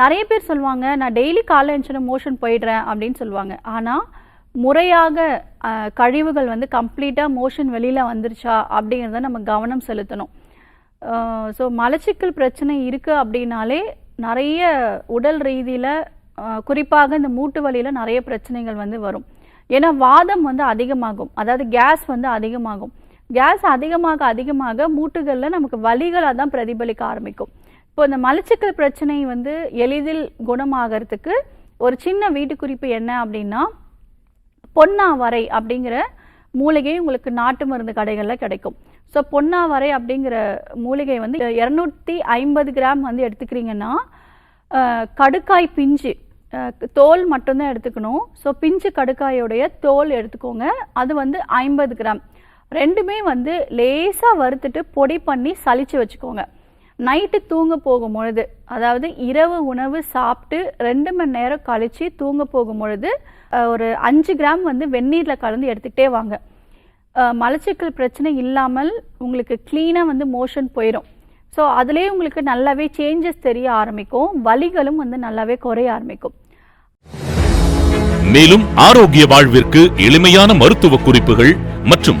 நிறைய பேர் சொல்லுவாங்க நான் டெய்லி காலைல எழுந்துச்சு மோஷன் போயிடுறேன் அப்படின்னு சொல்லுவாங்க. ஆனால் முறையாக கழிவுகள் வந்து கம்ப்ளீட்டாக மோஷன் வெளியில் வந்துருச்சா அப்படிங்கிறத நம்ம கவனம் செலுத்தணும். ஸோ மலச்சிக்கல் பிரச்சனை இருக்குது அப்படின்னாலே நிறைய உடல் ரீதியில் குறிப்பாக இந்த மூட்டு வலியில் நிறைய பிரச்சனைகள் வந்து வரும். ஏன்னா வாதம் வந்து அதிகமாகும். அதாவது கேஸ் வந்து அதிகமாகும். கேஸ் அதிகமாக அதிகமாக மூட்டுகளில் நமக்கு வலிகளாக தான் பிரதிபலிக்க ஆரம்பிக்கும். இப்போ இந்த மலச்சிக்கல் பிரச்சனை வந்து எளிதில் குணமாகறதுக்கு ஒரு சின்ன வீட்டுக்குறிப்பு என்ன அப்படின்னா பொன்னாவரை அப்படிங்கிற மூலிகை உங்களுக்கு நாட்டு மருந்து கடைகளில் கிடைக்கும். ஸோ பொன்னாவரை அப்படிங்கிற மூலிகை வந்து இரநூத்தி ஐம்பது கிராம் வந்து எடுத்துக்கிறீங்கன்னா கடுக்காய் பிஞ்சு தோல் மட்டும்தான் எடுத்துக்கணும். ஸோ பிஞ்சு கடுக்காயோடைய தோல் எடுத்துக்கோங்க. அது வந்து ஐம்பது கிராம். ரெண்டுமே வந்து லேசாக வறுத்துட்டு பொடி பண்ணி சளிச்சு வச்சுக்கோங்க. நைட்டு தூங்க போகும் பொழுது அதாவது இரவு உணவு சாப்பிட்டு ரெண்டு மணி நேரம் கழித்து தூங்க போகும் பொழுது ஒரு அஞ்சு கிராம் வந்து வெந்நீரில் கலந்து எடுத்துக்கிட்டே வாங்க. மலச்சிக்கல் பிரச்சனை இல்லாமல் உங்களுக்கு க்ளீனாக வந்து மோஷன் போயிடும் ஸோ அதுலேயே உங்களுக்கு நல்லாவே சேஞ்சஸ் தெரிய ஆரம்பிக்கும். வலிகளும் வந்து நல்லாவே குறைய ஆரம்பிக்கும். மேலும் ஆரோக்கிய வாழ்விற்கு எளிமையான மருத்துவ குறிப்புகள் மற்றும்